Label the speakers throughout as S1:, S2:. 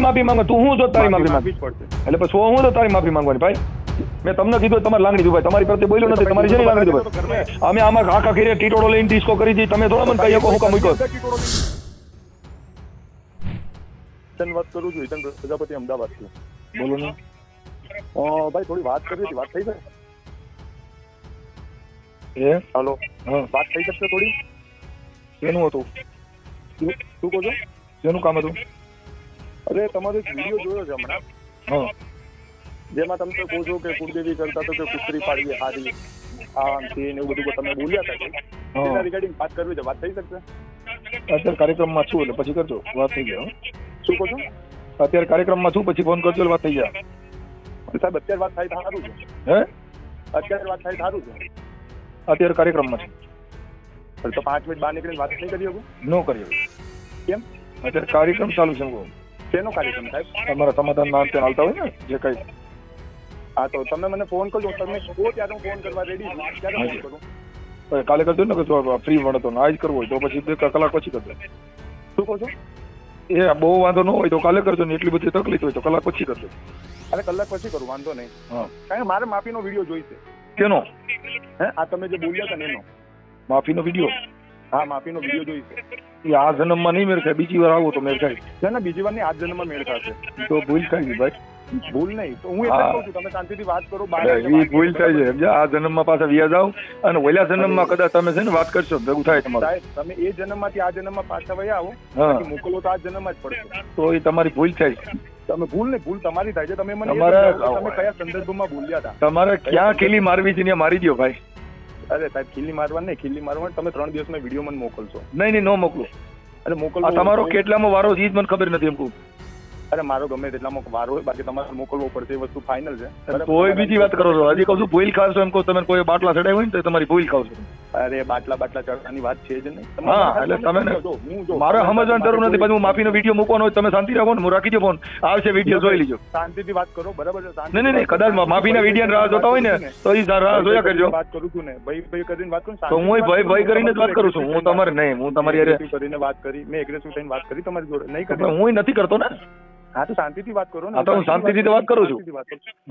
S1: માફી માંગો તું હું છો તારી માફી માંગ એટલે પછી હું તો તારી માફી માંગવાની ભાઈ મેં તમને કીધું તમારી લાગણી ભાઈ તમારી પ્રત્યે બોલ્યો નથી તમારી જેની લાગણી ભાઈ અમે આમાં આખા ખીરે ટીટોડો લઈને ડિસ્કો કરી હતી તમે થોડા મને કહી શકો હું કામ મૂક્યો
S2: હિતન વાત કરું છું હિતન પ્રજાપતિ અમદાવાદથી
S1: બોલો ને
S2: ભાઈ થોડી વાત કરવી હતી વાત થઈ જાય
S1: એ
S2: હાલો વાત થઈ શકશે થોડી
S1: શેનું હતું
S2: શું શું કહો છો
S1: શેનું કામ હતું
S2: અરે તમારો એક વીડિયો જોયો છે હમણાં?
S1: હા.
S2: જેમાં તમે કહો છો કે કુળદેવી કરતા તો કે કુતરી પાડવી હારી આમ તે ને એવું બધું તમે બોલ્યા હતા.
S1: હા.
S2: એના રિગાર્ડિંગ વાત કરવી છે વાત થઈ શકશે?
S1: અત્યારે કાર્યક્રમમાં છું એટલે પછી કરજો વાત થઈ ગયો હો.
S2: શું કહો છો?
S1: અત્યારે કાર્યક્રમમાં છું પછી ફોન કરજો વાત થઈ જાય.
S2: સાહેબ અત્યારે વાત થાય સારું છે.
S1: હે?
S2: અત્યારે વાત થાય સારું છે.
S1: અત્યારે કાર્યક્રમમાં છું.
S2: તો પાંચ મિનિટ બહાર નીકળીને વાત નહીં કરી શકું?
S1: ન શકું.
S2: કેમ?
S1: અત્યારે કાર્યક્રમ ચાલુ છે કહું.
S2: શેનો કાર્યક્રમ સાહેબ?
S1: તમારા સમાધાન ના અંતે હાલતા હોય ને જે કઈ.
S2: હા તો તમે મને ફોન કરજો તમે કહો ત્યારે હું ફોન કરવા રેડી છું. ક્યારે ફોન કરું.
S1: તો કાલે કરજો ને કે ફ્રી મળે તો. આજ કરવો હોય તો પછી બે કલાક પછી કરજો.
S2: શું કહો છો?
S1: એ બહુ વાંધો ન હોય તો કાલે કરજો ને એટલી બધી તકલીફ હોય તો કલાક પછી કરજો.
S2: અરે કલાક પછી કરું વાંધો નહીં.
S1: હા.
S2: કારણ કે મારે માફીનો વીડિયો જોઈશે
S1: કેનો?
S2: હે? આ તમે જે બોલ્યા હતા ને એનો.
S1: માફીનો વીડિયો
S2: હા માફીનો વીડિયો જોઈશે
S1: એ આ જન્મમાં નહીં મેળ ખાય બીજી વાર આવો તો મેળ ખાય
S2: ના ના બીજી વાર નહીં આ જન્મમાં મેળ ખાશે
S1: તો ભૂલ થાય ભાઈ.
S2: ભૂલ નહીં. તો હું એટલે કહું છું તમે શાંતિથી વાત કરો
S1: એટલે ભૂલ થાય છે સમજા આ જન્મમાં પાછા વ્યા જાવ અને ઓલા જન્મમાં કદાચ તમે છે ને વાત કરશો ભેગું થાય તમારું.
S2: તમે એ જન્મમાંથી આ જન્મમાં પાછા વયા આવો. મોકલો તો આ જન્મમાં જ પડશે.
S1: તો એ તમારી ભૂલ થાય
S2: તમે ભૂલ ને ભૂલ તમારી થાય છે. તમે મને એ તમે કયા સંદર્ભમાં ભૂલ્યા હતા?
S1: તમારે ક્યાં કેલી મારવી છે ત્યાં મારી દો ભાઈ.
S2: અરે સાહેબ ખીલી મારવા નહીં ખીલી મારવા તમે ત્રણ દિવસમાં વીડિયો મને મોકલશો.
S1: નહીં નહીં ન મોકલો.
S2: અરે
S1: મોકલો તમારો કેટલામાં વારો એ જ મને ખબર નથી એમ કહું.
S2: અરે મારો ગમે તેટલામાં વારો હોય બાકી તમારે મોકલવો પડશે એ વસ્તુ ફાઇનલ છે?
S1: કોઈ બીજી વાત કરો છો. હજી કહું છું ભૂલ ખાવશો એમ કહું તમે કોઈ બાટલા ચડાવ્યો હોય ને તો તમારી ભૂલ ખાવશો.
S2: અરે બાટલા બાટલા ચડવાની વાત છે જ નહીં.
S1: હા, એટલે તમે
S2: જો,
S1: મારે સમજવાની જરૂર નથી પછી હું માફીનો વીડિયો મૂકવાનો તમે શાંતિ રાખો ને હું રાખી દો ફોન. આવશે વીડિયો જોઈ લીજો.
S2: શાંતિથી વાત કરો બરાબર છે?
S1: નહીં નહીં. કદાચ માફીના વીડિયો રાહ જોતા હોય ને તો એ રાહ જોયા કરજો.
S2: વાત કરું છું ને. ભાઈ ભાઈ કરીને વાત કરું
S1: તો હું ભાઈ ભાઈ કરીને જ વાત કરું છું. હું તમારે નહીં હું તમારી
S2: કરીને વાત કરી. મેં એગ્રેસિવ થઈને વાત કરી તમારી જોડે. નહીં
S1: હું નથી કરતો ને?
S2: હા તો શાંતિથી વાત કરો ને.
S1: તો હું શાંતિથી વાત કરું છું.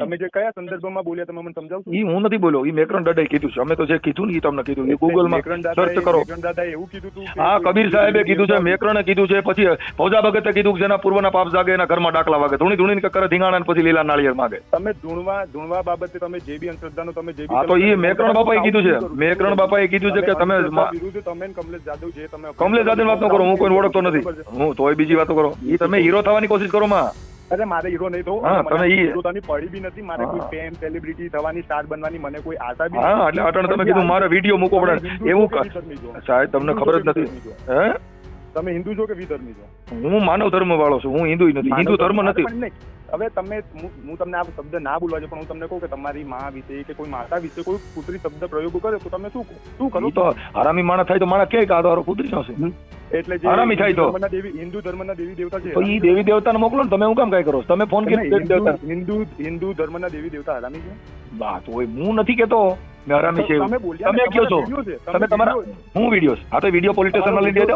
S2: તમે જે કયા સંદર્ભમાં બોલ્યા તમે મને સમજાવશો?
S1: ઈ હું નથી બોલ્યો ઈ મેકરણ દાદાએ કીધું છે. અમે તો જે કીધું ને ઈ તમને કીધું. ઈ ગૂગલમાં સર્ચ કરો.
S2: મેકરણ દાદાએ એવું કીધું હતું
S1: હા કબીર સાહેબે કીધું છે મેકરણે કીધું છે પછી ફૌજા ભગતે કીધું કે જેના પૂર્વના પાપ જાગે એના ઘરમાં ડાકલા વાગે. ધૂણી ધૂણી કરે ધીંગાણા ને પછી લીલા નાળિયેર માગે.
S2: તમે ધૂણવા ધૂણવા બાબતે તમે જે બી અંધશ્રદ્ધાનો તમે જે
S1: હા તો ઈ મેકરણ બાપાએ કીધું છે. મેકરણ બાપાએ કીધું છે કે તમે
S2: વિરુદ્ધ તમે ને કમલેશ જાદવ જે તમે
S1: કમલેશ જાદવ વાત ન કરો હું કોઈ ઓળખતો નથી. હું તોય બીજી વાતો કરો. ઈ તમે હીરો થવાની કોશિશ કરો માં.
S2: અરે મારે હીરો નહીં થવું
S1: તમે
S2: પડી બી નથી. મારે કોઈ ફેમ સેલિબ્રિટી થવાની સ્ટાર બનવાની મને કોઈ આશા બી
S1: હા એટલે અટણ તમે કીધું મારે વીડિયો મૂકો પડે. એવું સાહેબ તમને ખબર જ નથી. હે?
S2: તમે હિન્દુ છો કે વિધર્મી છો?
S1: હું માનવ ધર્મ વાળો છું હું હિન્દુ નથી. હિન્દુ ધર્મ નથી.
S2: હવે તમે હું તમને આ શબ્દ ના બોલવા છે પણ હું તમને કહું કે તમારી માં વિશે કે કોઈ માતા વિશે કોઈ કુતરી શબ્દ પ્રયોગ કરે તો તમે શું શું કરો
S1: તો હરામી માણસ થાય તો માણસ કે કાઢો? કુતરી નો
S2: એટલે જે
S1: હરામી થાય તો.
S2: દેવી હિન્દુ ધર્મના દેવી દેવતા છે.
S1: તો એ દેવી દેવતાને મોકલો ને તમે હું કામ કઈ કરો તમે ફોન
S2: હિન્દુ હિન્દુ હિન્દુ ધર્મના દેવી દેવતા હરામી છે?
S1: વાત હોય હું નથી કેતો. મેં હરામી છે
S2: તમે ને,
S1: કયો છો. તમે તમારા હું વીડિયો હા તો વીડિયો પોલીસ લઈ દેજો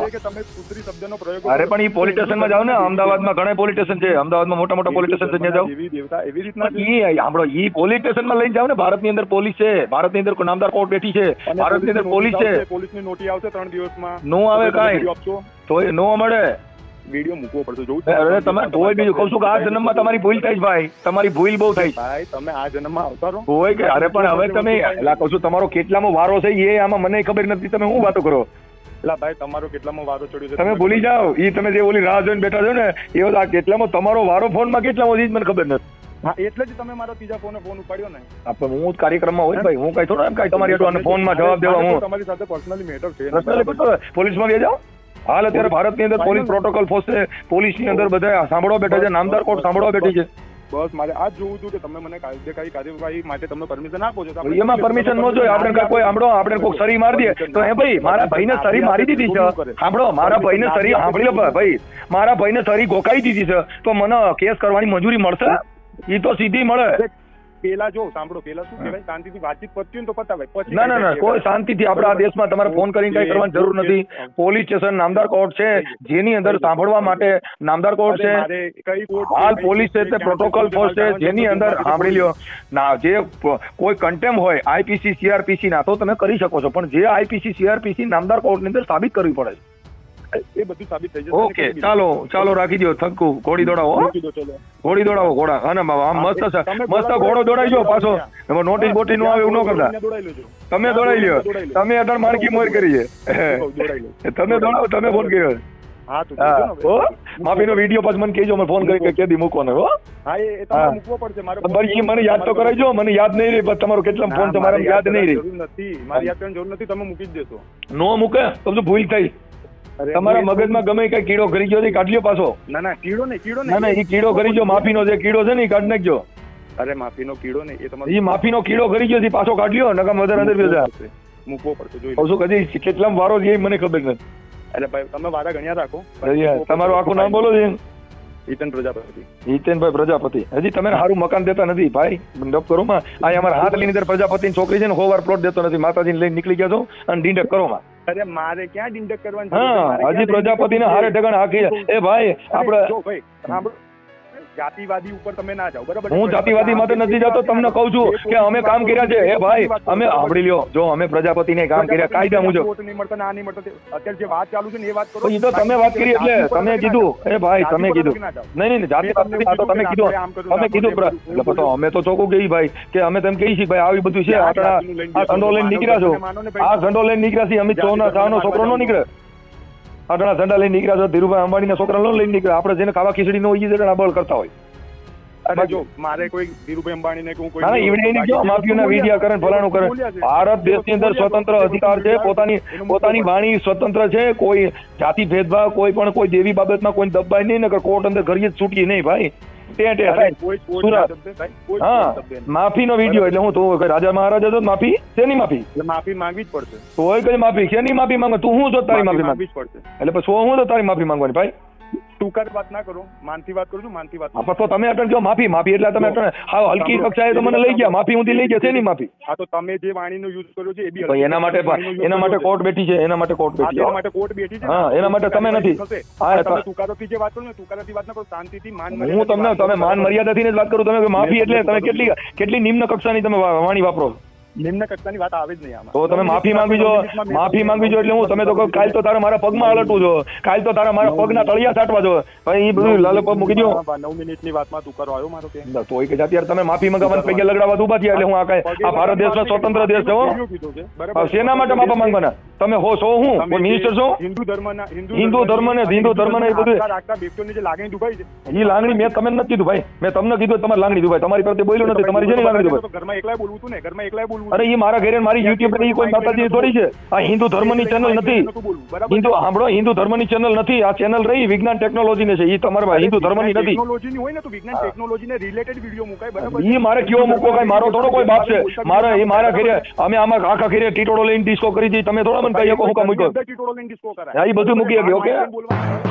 S1: અરે પણ એ પોલીસ સ્ટેશનમાં જાઓ ને અમદાવાદમાં ઘણા પોલીસ સ્ટેશન છે અમદાવાદમાં મોટા મોટા પોલીસ છે ત્યાં જાઓ
S2: એવી રીતના છે.
S1: ઈ સાંભળો ઈ પોલીસ સ્ટેશનમાં લઈને જાઓ ને ભારતની અંદર પોલીસ છે ભારતની અંદર નામદાર કોર્ટ બેઠી છે
S2: ભારત
S1: ભારતની અંદર પોલીસ છે
S2: પોલીસની નોટી આવશે ત્રણ દિવસમાં
S1: નો આવે કાંઈ. તો એ નો મળે
S2: વીડિયો મૂકવો પડશે. જોઉં
S1: અરે તમે કોઈ બીજું કહું છું કે આ જન્મમાં તમારી ભૂલ થઈ ભાઈ. તમારી ભૂલ બહુ થઈ.
S2: ભાઈ તમે આ જન્મમાં આવતા રહો.
S1: હોય કે અરે પણ હવે તમે એલા કહું છું તમારો કેટલામો વારો છે એ આમાં મને ખબર નથી. તમે શું વાતો કરો?
S2: એલા ભાઈ તમારો કેટલામો વારો ચડ્યો છે
S1: તમે ભૂલી જાઓ. એ તમે જે ઓલી રાહ જોઈને બેઠા છો ને એ આ કેટલામો તમારો વારો ફોનમાં કેટલામો ઈ જ મને ખબર નથી.
S2: હા એટલે જ તમે મારા ત્રીજા ફોન ફોન ઉપાડ્યો ને.
S1: આપણે હું કાર્યક્રમમાં હોય ભાઈ. હું કઈ થોડો એમ કઈ તમારી ફોનમાં જવાબ દેવા હું.
S2: તમારી સાથે પર્સનલી મેટર છે
S1: પર્સનલી પોલીસમાં બે જાઓ? હાલ અત્યારે ભારતની અંદર પોલીસ પ્રોટોકોલ ફોર્સ છે. પોલીસની અંદર બધા સાંભળવા બેઠા છે નામદાર કોર્ટ સાંભળવા બેઠી છે?
S2: બસ મારે આ જોવું હતું કે તમે મને કાયદેકારી કાર્યવાહી માટે તમને પરમિશન આપો છો
S1: એમાં પરમિશન ન જોઈએ આપણે કોઈ સાંભળો આપણે કોઈ સરી મારી દે તો હે ભાઈ મારા ભાઈને સરી મારી દીધી છે. સાંભળો મારા ભાઈને સરી સાંભળી લો ભાઈ. મારા ભાઈને સરી ગોકાઈ દીધી છે. તો મને કેસ કરવાની મંજૂરી મળશે? એ તો સીધી મળે.
S2: પેલા જો સાંભળો પેલા શું કહેવાય? શાંતિથી વાતચીત પતી તો પતાવાય. પછી
S1: ના ના ના કોઈ શાંતિથી આપણા આ દેશમાં તમારે ફોન કરીને કઈ કરવાની જરૂર નથી. પોલીસ સ્ટેશન નામદાર કોર્ટ છે જેની અંદર સાંભળવા માટે નામદાર કોર્ટ છે.
S2: કોર્ટ
S1: હાલ પોલીસ છે? તે પ્રોટોકોલ ફોર્સ છે જેની અંદર સાંભળી લ્યો. ના જે કોઈ કન્ટેમ હોય આઈપીસી સીઆરપીસી ના તો તમે કરી શકો છો. પણ જે આઈપીસી સીઆરપીસી નામદાર કોર્ટની અંદર સાબિત કરવી પડે છે.
S2: એ બધું સાબિત થઈ જશે
S1: ઓકે ચાલો ચાલો રાખી દો થંકુ. ઘોડી દોડાવો.
S2: મૂકી દો
S1: ઘોડી દોડાવો ઘોડા. હા ને બાબા આમ મસ્ત મસ્ત
S2: ઘોડો
S1: દોડાઈ જો પાછો. એમાં નોટિસ બોટી નો આવે એવું ન કરતા. તમે દોડાઈ લ્યો. તમે અઢાર માણકી મોર કરી છે તમે દોડાવો તમે ફોન કર્યો.
S2: માફી ને
S1: વીડિયો પછી મને કહેજો મને ફોન કરી કે મૂકવાનો હો.
S2: હા. તમારે મૂકવો પડશે
S1: મને યાદ તો કરાવજો મને યાદ નહીં રહી તમારો કેટલા ફોન તમારે યાદ નહીં રહી.
S2: મારી યાદ કરવાની જરૂર નથી તમે મૂકી જ દેશો.
S1: નો મૂકે તો ભૂલ થઈ. તમારા મગજમાં ગમે કઈ કીડો કરી ગયો કાઢ લ્યો પાછો.
S2: ના ના કીડો ને કીડો
S1: ના ના એ કીડો કરી ગયો માફીનો જે કીડો છે ને એ કાઢ નાખજો.
S2: અરે માફીનો કીડો ને એ તમારે
S1: એ માફીનો કીડો કરી ગયો છે પાછો કાઢ લ્યો નકા મધર અંદર બેસા.
S2: મૂકવો પડશે જોઈ
S1: શું કદી કેટલા વારો છે એ મને ખબર નથી.
S2: એટલે ભાઈ તમે વારા ગણ્યા રાખો
S1: તમારું આખું નામ બોલો છે.
S2: હિતેન પ્રજાપતિ.
S1: હિતેનભાઈ પ્રજાપતિ. હજી તમે સારું મકાન દેતા નથી ભાઈ. ડબ કરો માં. આ અમારા હાથ લઈને પ્રજાપતિ છોકરી છે ને હોવાર પ્લોટ દેતો નથી. માતાજીને લઈને નીકળી ગયા છો અને ડીંડક કરો માં.
S2: અરે મારે ક્યાં ડિન્ડક કરવાની
S1: હા હજી પ્રજાપતિ
S2: ને
S1: હારે ઠેકાણે હાકી એ ભાઈ
S2: અરે, જાતિવાદી ઉપર તમે ના જાઓ બરાબર?
S1: હું જાતિવાદી માટે નથી જતો તમને કહું છું કે અમે કામ કર્યા છે. એ ભાઈ અમે સાંભળી લ્યો. જો અમે પ્રજાપતિને કામ કર્યા કાયદા મુજબ.
S2: વોટ નહીં મળતા ના નહીં મળતા અત્યારે જે વાત ચાલુ છે ને એ વાત કરો.
S1: એ તો તમે વાત કરી એટલે તમે કીધું. એ ભાઈ તમે કીધું. નહીં નહીં જાતિ વાત નથી, આ તો તમે કીધું. તમે કીધું એટલે તો અમે તો ચોખ્ખું કહી ભાઈ કે અમે તેમ કહી છીએ ભાઈ આવી બધું છે. આપણા આ ઝંડો લઈને નીકળ્યા છો. આ ઝંડો લઈને નીકળ્યા છીએ અમિત ચૌહાણ છોકરો નો નીકળે? આટલા ઝંડા લઈને નીકળ્યા છો ધીરુભાઈ અંબાણીના છોકરા લઈને નીકળ્યા. આપણે જેને ખાવા ખીચડી નો ઈ જણા બળ કરતા હોય.
S2: અરે જો મારે કોઈ ધીરુભાઈ અંબાણીને કે હું કોઈ
S1: ના ઈવડે નહીં જો માફીઓના વિડિયા કરે ફલાણું કરે ભારત દેશની અંદર સ્વતંત્ર અધિકાર છે પોતાની પોતાની વાણી સ્વતંત્ર છે કોઈ જાતિ ભેદભાવ કોઈ પણ કોઈ દેવી બાબતમાં કોઈ દબાઈ નહીં નકર કોર્ટ અંદર ઘડીએ જ છૂટીએ નહીં ભાઈ.
S2: નહીં.
S1: માફીનો વીડિયો એટલે હું તો રાજા મહારાજા તો માફી? શેની માફી?
S2: માફી માંગવી જ પડશે.
S1: તો કઈ માફી? શેની માફી માંગે? તું હું છો તારી માફી
S2: માંગવી જ પડશે.
S1: એટલે પછી હું તો તારી માફી માંગવાની ભાઈ?
S2: ટૂંકા વાત ના કરો માનથી વાત કરું છું માનથી વાત
S1: તો તમે અટણ કહો માફી માફી એટલે તમે અટણ હા હલકી કક્ષાએ તો મને લઈ ગયા માફી ઊંધી લઈ ગયા નહીં માફી
S2: હા તો તમે જે વાણીનો યુઝ કર્યો છે એ બી
S1: એના માટે એના માટે કોર્ટ બેઠી છે એના માટે કોર્ટ બેઠી છે એના
S2: માટે કોર્ટ બેઠી છે
S1: હા, એના માટે તમે નથી. હા,
S2: તમે તુકારોથી જે વાત કરો ને તુકારોથી વાત ના કરો શાંતિથી માન
S1: હું તમને. તમે માન મર્યાદાથી જ વાત કરું તમે માફી એટલે તમે કેટલી કેટલી નિમ્ન કક્ષાની તમે વાણી વાપરો છો.
S2: નિમ્ન કક્ષાની વાત આવે જ નહીં આમાં.
S1: તો તમે માફી માંગી જો માફી માંગવી જો એટલે હું તમે તો કહો કાલ તો તારા મારા પગમાં હલટવું જો કાલ તો તારા મારા પગના તળિયા સાટવા જો ભાઈ એ બધું લાલપ મૂકી દો
S2: નવ મિનિટની વાતમાં તુકારો આવ્યો મારો કે?
S1: તો કે અત્યારે તમે માફી માંગવાના પગે લગડાવા ઊભા થયા એટલે હું આ કઈ આ ભારત દેશનો સ્વતંત્ર દેશ છે
S2: છે?
S1: શેના માટે માફા માંગવાના? તમે હો છો હું? મિનિસ્ટર છો?
S2: હિન્દુ ધર્મના
S1: હિન્દુ ધર્મને, હિન્દુ ધર્મને એ બધું-
S2: આખા જે લાગણી દુભાઈ છે.
S1: એ લાગણી મેં તમને નથી દુભાઈ. ભાઈ મેં તમને કીધું તમારી લાગણી દુભાઈ. તમારી પ્રત્યે બોલ્યું નથી. તમારી જેની લાગણી દુભાઈ.
S2: ઘરમાં એકલાય બોલવું હતું ને? ઘરમાં એકલાય બોલવું
S1: અરે એ મારા ઘરે મારી યુટ્યુબ પર કોઈ માતાજી થોડી છે આ હિન્દુ ધર્મની ચેનલ નથી હિન્દુ સાંભળો હિન્દુ ધર્મની ચેનલ નથી આ ચેનલ રહી વિજ્ઞાન ટેકનોલોજી ને છે એ તમારા હિન્દુ ધર્મની નથી
S2: ટેકનોલોજીની હોય ને તો વિજ્ઞાન ટેકનોલોજીને રિલેટેડ વીડિયો મુકાય બરાબર
S1: ઈ મારે કેવો મૂકો કઈ મારો થોડો કોઈ બાપ છે મારે એ મારા ઘરે અમે આમાં આખા ઘરે ટીટોડો લઈને ડિસ્કો કરી હતી તમે થોડા મને કહી શકો હું કામ મૂક્યો
S2: અંદર લઈને disco કરાય.
S1: હા, ઈ બધું મૂકી શકે, ઓકે?